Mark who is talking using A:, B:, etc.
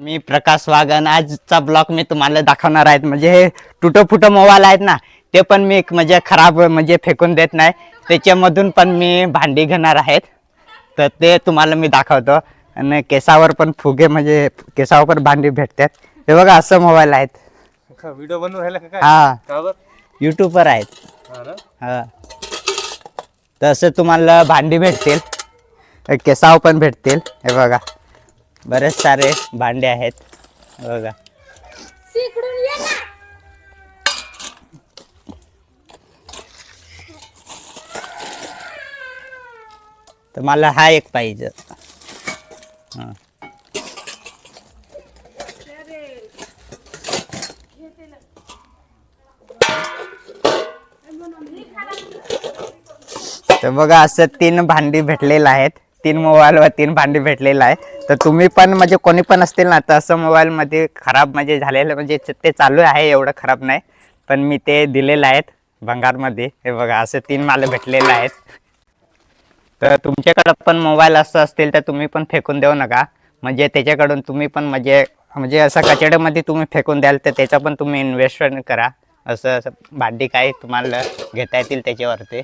A: मी प्रकाश wagon आजचा blog मी तुम्हाला दाखवणार आहेत. म्हणजे हे तुटं फुटं मोबाईल आहेत ना ते पण मी एक म्हणजे खराब म्हणजे फेकून देत नाही. त्याच्यामधून पण मी भांडी घेणार आहेत. तर ते तुम्हाला मी दाखवतो. आणि केसावर पण फुगे म्हणजे केसावर पण भांडी भेटतात. हे बघा असं मोबाईल आहेत.
B: व्हिडिओ बनवून राहिला का काय?
A: हा? युट्यूबवर आहेत.
B: हा
A: हा. तसं तुम्हाला भांडी भेटतील. केसाव पण भेटतील. हे बघा. बरेच सारे भांडे आहेत. बघा. तर मला हा एक पाहिजे. हा. तर बघा असं तीन भांडी भेटलेलं आहेत. तीन मोबाईलवर तीन भांडी भेटलेलं आहे. तर तुम्ही पण म्हणजे कोणी पण असतील ना तर असं मोबाईलमध्ये खराब म्हणजे झालेलं म्हणजे ते चालू आहे एवढं खराब नाही. पण मी ते दिलेलं आहेत भंगारमध्ये. हे बघा असं तीन माल भेटलेलं आहेत. तर तुमच्याकडं पण मोबाईल असं असतील तर तुम्ही पण फेकून देऊ नका. म्हणजे त्याच्याकडून तुम्ही पण म्हणजे म्हणजे असं कचड्यामध्ये तुम्ही फेकून द्याल तर त्याचा पण तुम्ही इन्व्हेस्टमेंट करा. असं असं भांडी काय तुम्हाला घेता येतील त्याच्यावरती.